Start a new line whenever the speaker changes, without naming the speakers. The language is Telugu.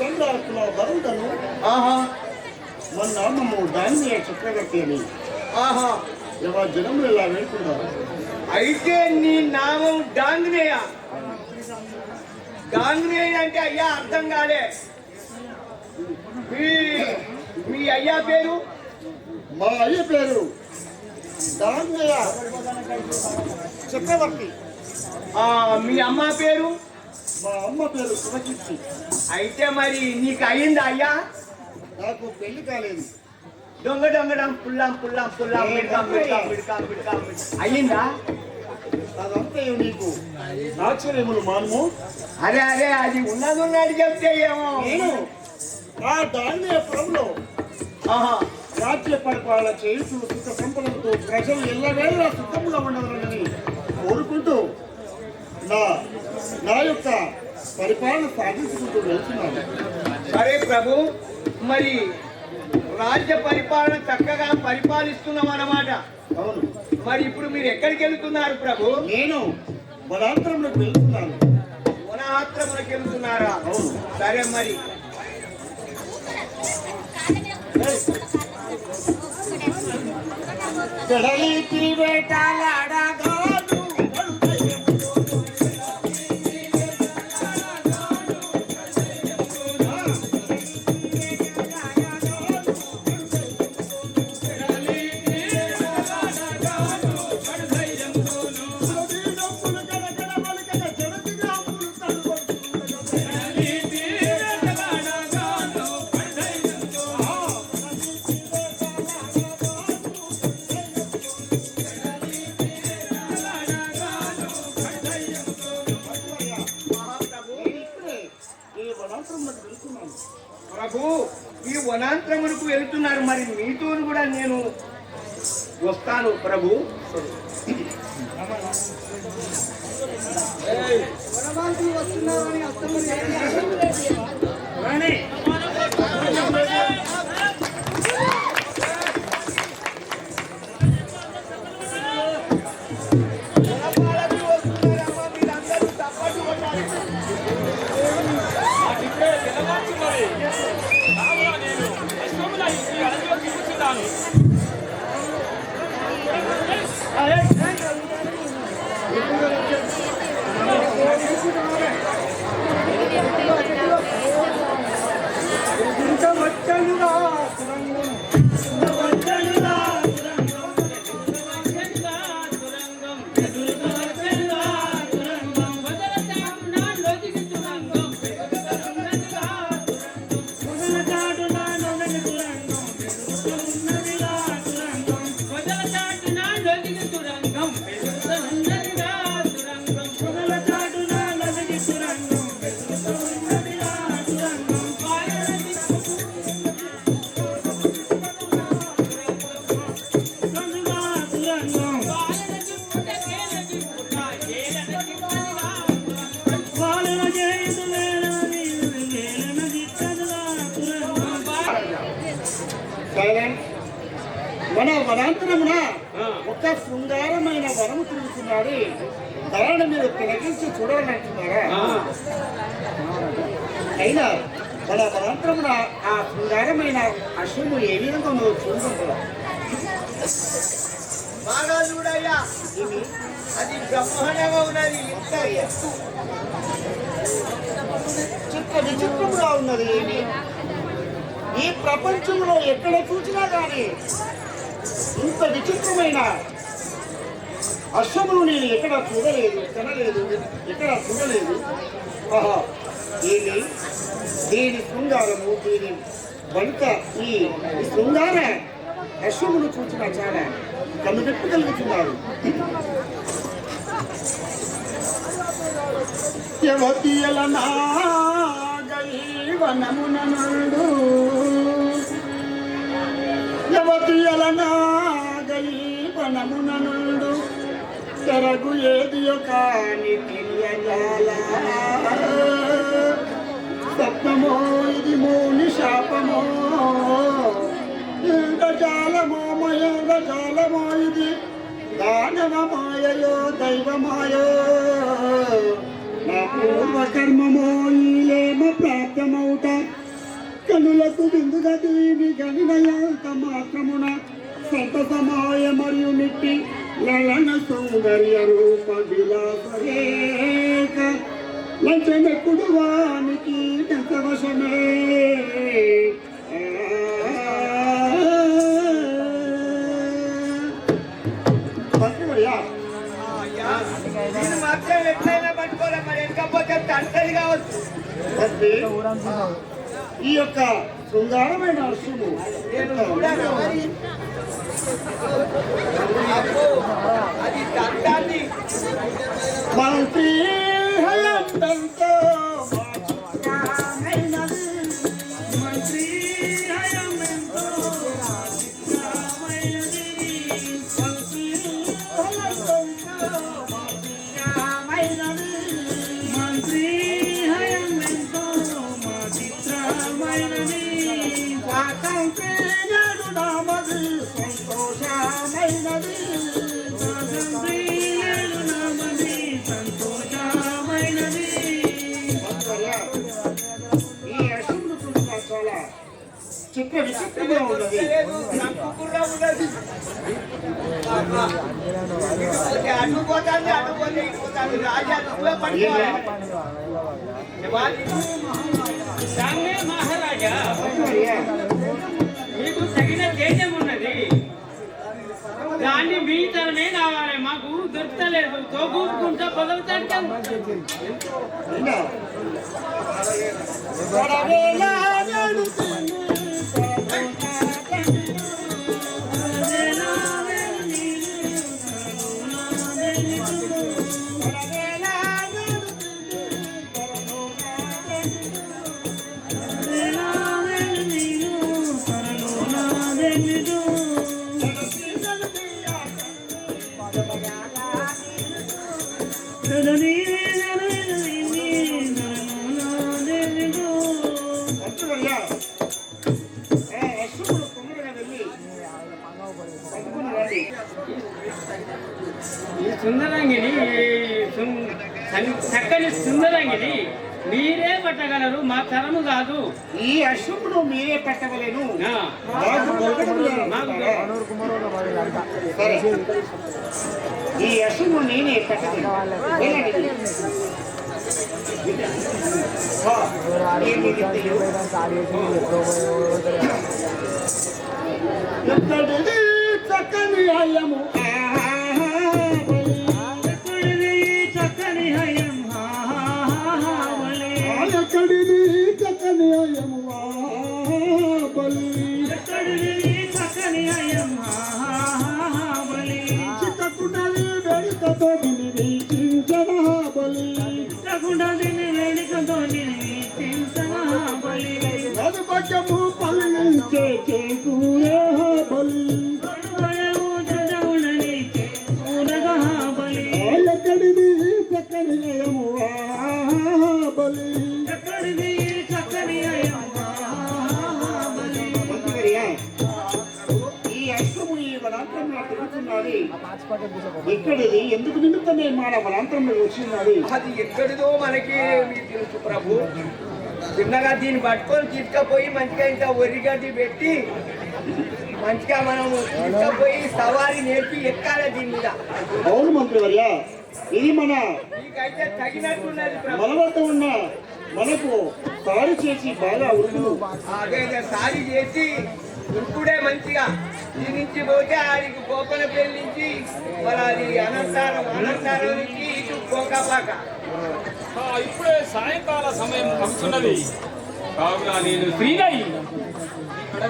చంద్రాకుల వరుణను
ఆహా.
మన నామము దాన్య చక్రవర్తి అని.
ఆహా.
ఇలా జనములు ఇలా వెళ్తున్నారు
అయితే నీ నామం డాంగ్నేయ డాంగ్నేయ అంటే అయ్యా అర్థం కాలే. మీ మీ అయ్యా పేరు?
మా అయ్య పేరు దాన్య చక్రవర్తి.
మీ అమ్మ పేరు?
మా అమ్మ పేరు శివకీర్తి
అయితే మరి నీకు అయ్యిందా అయ్యా?
నాకు పెళ్ళి కాలేదు.
దొంగ దొంగడం పుల్లాం పుల్లాం పుల్లాం మిడకాం మిడకాం మిడకాం మిడకాం. అయ్యిందా?
అదంతా నీకు? ఆశ్చర్యములు మానము
అరే అరే అది ఉన్నది ఉన్నది చెప్తే ఏమో.
నేను ఆ దాన్య ప్రభులో
ఆహా.
రాజ్య పరిపాలన చేయుచు సుఖ సంపదలతో ప్రజలు ఎల్లవేళ సుఖముగా ఉండవాలని కోరుకుంటూ నా నా యొక్క పరిపాలన సాగించుకుంటూ వెళ్తున్నాను.
సరే ప్రభు మరి రాజ్య పరిపాలన చక్కగా పరిపాలిస్తున్నాం అన్నమాట.
అవును.
మరి ఇప్పుడు మీరు ఎక్కడికి వెళ్తున్నారు ప్రభు?
నేను బలాంతరంలోకి వెళ్తున్నాను.
వనాత్రములకు వెళ్తున్నారా?
అవును.
సరే మరి.
గడలికి వేటాలాడగాను
వెళ్తున్నారు. మరి మీతో కూడా నేను వస్తాను ప్రభు.
రాణి మన వనాంతరమున ఒక శృంగారమైన వనము తిరుగుతున్నాడు. దానిని మీరు తిలకించి చూడాలంటున్నారా? అయినా మన వనాంతరమున ఆ శృంగారమైన అశ్వము ఏ విధంగా నువ్వు చూసుకుంటున్నావు
బాగా చూడయ్యా
ఇది
అది బ్రహ్మాండంగా ఉన్నది ఇంత ఎత్తు.
చిత్ర విచిత్రముగా ఉన్నది ఏమి? ఈ ప్రపంచంలో ఎక్కడ చూసినా కానీ ఇంత విచిత్రమైన అశ్వమును నేను ఎక్కడ చూడలేదు తినలేదు ఎక్కడ చూడలేదు. ఆహా దీని దీని శృంగారము దీని వంట ఈ శృంగార అశ్వమును చూసిన చాలా కన్నుగట్టు కలుగుతున్నారు. యవతియల నాగై వనమున నుండు యవతియల నాగై వనమున నుండు తెరగు ఏదియో కాని తెలియజాల స్వప్నమో ఇది మౌని శాపమో. ఇంద్రజాలమో మయంద్రజాలమో ఇది దానవ మాయయో నా పూర్వకర్మమో కర్మమో ఈలేమ ప్రాప్తమౌట. కనులకు బిందుగా దీని గనినయాంత మాత్రమున సంతసమాయ మరియు నిట్టి లలన సౌందర్య రూప విలాసరేక లంచనెక్కుడు వానికి దశవశమే
నేను మాత్రం ఎట్లయినా పట్టుకోలే మరి ఎంకపోతే తంటది కావచ్చు.
ఈ యొక్క శృంగారమైన
తంటాన్ని
మంత్రి
రాజా నువ్వే
మహారాజా మీకు తగిన తేజం ఉన్నది దాన్ని మీ తరమే కావాలి మాకు దొరకలేదు తోగుకుంటా పొగలుతాడు సుందరంగిని ఈ సుం- చన్- చక్కని సుందరంగిని మీరే పట్టగలరు మా తరము కాదు.
ఈ అశ్వమును మీరే. సరే. ఈ అశ్వము నేనే పెట్టగలను. మధుపక్షము పల్లించే చేకూరే బలి ఎక్కడిది చక్కని అయ్యము బలి మంత్రివర్యా, ఈ అశ్వము ఈ వనాంతరంలో తిరుగుతున్నది ఎక్కడిది? ఎందుకు నిమిత్తమే మన వనాంతరంలో వచ్చినది
అది? ఎక్కడిదో మనకి తెలుసు ప్రభు. చిన్నగా దీన్ని పట్టుకొని తీసుకపోయి మంచిగా ఇంకా ఒరిగడ్డి పెట్టి మంచిగా మనము తీసుకపోయి సవారి నేర్పి ఎక్కాలి దీని మీద.
అవును మంత్రివర్య ఇది మన
నీకైతే తగినట్టున్నది
మన వద్ద ఉన్న మనకు సారి చేసి బాగా ఉరుకులు.
సారి చేసి ఇప్పుడే మంచిగా. దీనించి పోతే ఆడికి గోపన పెళ్ళించి మరి అది అనంతారం అనంతారం నుంచి ఇటు
పోకపాక ఇప్పుడే సాయంకాల సమయం వస్తున్నది. కావున నేను శ్రీనయ్యి ఇక్కడ